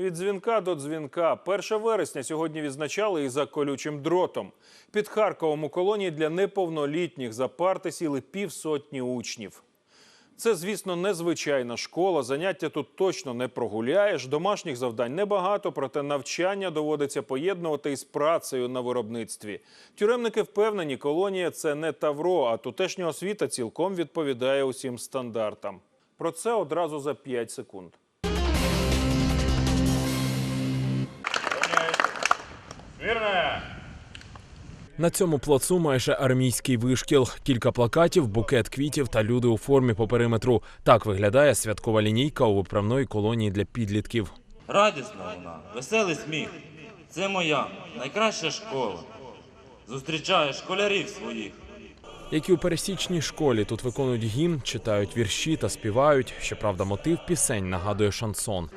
Від дзвінка до дзвінка. 1 вересня сьогодні відзначали і за колючим дротом. Під Харковом у колонії для неповнолітніх за парти сіли півсотні учнів. Це, звісно, незвичайна школа. Заняття тут точно не прогуляєш. Домашніх завдань небагато, проте навчання доводиться поєднувати із працею на виробництві. Тюремники впевнені, колонія це не тавро, а тутешня освіта цілком відповідає усім стандартам. Про це одразу за 5 секунд. На цьому плацу майже армійський вишкіл, кілька плакатів, букет квітів та люди у формі по периметру. Так виглядає святкова лінійка у виправної колонії для підлітків. Радісна вона, веселий сміх. Це моя найкраща школа. Зустрічаю школярів своїх. Як і у пересічній школі, тут виконують гімн, читають вірші та співають. Щоправда, мотив пісень нагадує шансон.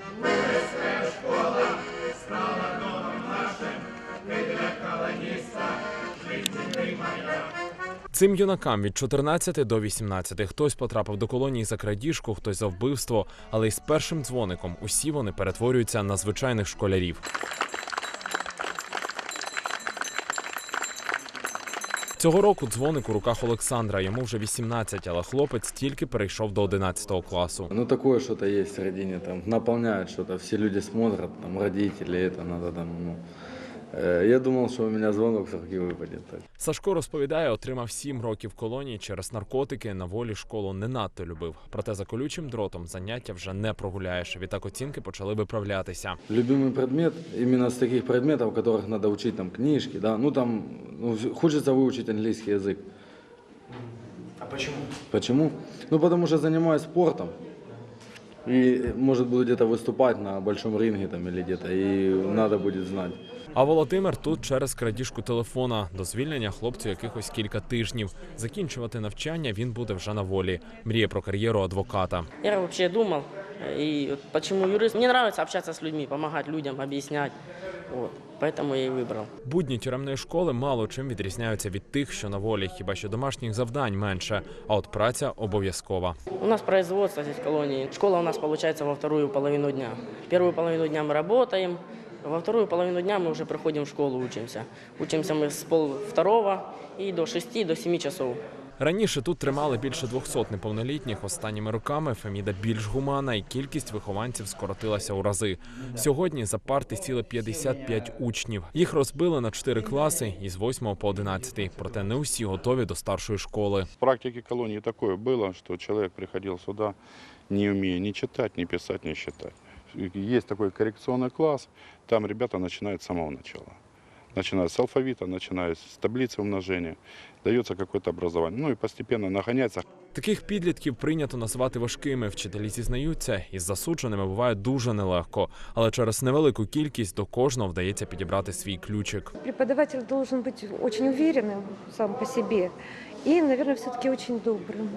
Цим юнакам від 14 до 18 хтось потрапив до колонії за крадіжку, хтось за вбивство, але із першим дзвоником усі вони перетворюються на звичайних школярів. Цього року дзвоник у руках Олександра. Йому вже 18, але хлопець тільки перейшов до 11 класу. Ну, такое что-то есть в середине, там, наполняет что-то, все люди смотрят, там, родители, это надо там, ну. Э, Я думал, что у меня звонок с руки выпадет. Так. Сашко розповідає, отримав 7 років колонії через наркотики. На волі школу не надто любив. Проте за колючим дротом заняття вже не прогуляєш. Відтак оцінки почали виправлятися. Любимый предмет, именно с таких предметов, которых надо учить, там, книжки, да, ну, там, ну, хочется выучить английский язык. А почему? Почему? Ну, потому что занимаюсь спортом. И, может, буду где-то выступать на большом ринге там или где-то, и надо будет знать. А Володимир тут через крадіжку телефона. До звільнення хлопцю якихось кілька тижнів. Закінчувати навчання він буде вже на волі. Мріє про кар'єру адвоката. Я вообще думал, и вот почему юрист. Мне нравится общаться с людьми, помогать людям, объяснять. Вот. Поэтому я и выбрал. Будні тюремної школи мало чим відрізняються від тих, що на волі, хіба що домашніх завдань менше. А от праця обов'язкова. У нас производство здесь в колонии. Школа у нас получается во вторую половину дня. Первую половину дня мы работаем, во вторую половину дня мы уже приходим в школу, учимся. Учимся мы с пол второго и до шести, до семи часов. Раніше тут тримали більше 200 неповнолітніх. Останніми роками Феміда більш гумана, і кількість вихованців скоротилася у рази. Сьогодні за парти сіли 55 учнів. Їх розбили на 4 класи із 8 по 11. Проте не усі готові до старшої школи. В практике колонии такое было, что человек приходил сюда, не умея ни читать, ни писать, ни считать. Есть такой коррекционный класс, там ребята начинают с самого начала. Начинают с алфавита, начинают с таблицы умножения, дается какое-то образование. Ну и постепенно нагоняется. Таких підлітків прийнято називати важкими. Вчителі зізнаються, із засудженими буває дуже нелегко, але через невелику кількість до кожного вдається підібрати свій ключик. Преподаватель должен быть очень уверенным сам по себе и, наверное, все-таки очень добрым.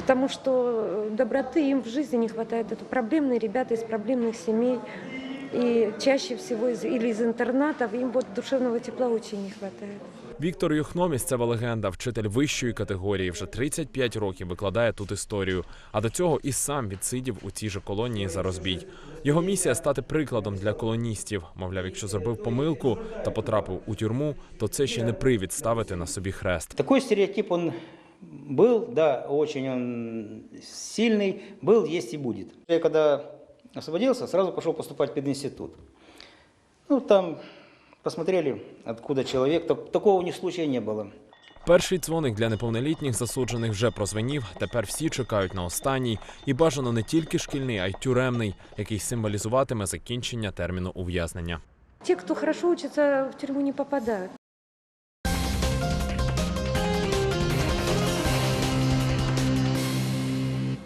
Потому что э, доброты им в жизни не хватает. Это проблемные ребята из проблемных семей. И чаще всего из, или из интернатов им вот душевного тепла очень не хватает. Віктор Юхно – місцева легенда, вчитель вищої категорії. Вже 35 років викладає тут історію. А до цього і сам відсидів у цій же колонії за розбій. Його місія стати прикладом для колоністів. Мовляв, якщо зробив помилку та потрапив у тюрму, то це ще не привід ставити на собі хрест. Такой стереотип он был, да, очень он сильный, был, есть и будет. Я когда освободился, сразу пошел поступать в пединститут. Ну, там посмотрели, откуда человек. Так- такого у них случая не было. Перший дзвоник для неповнолітніх засуджених вже прозвенів. Тепер всі чекають на останній. І бажано не тільки шкільний, а й тюремний, який символізуватиме закінчення терміну ув'язнення. Ті, хто хорошо вчиться, в тюрму не попадают.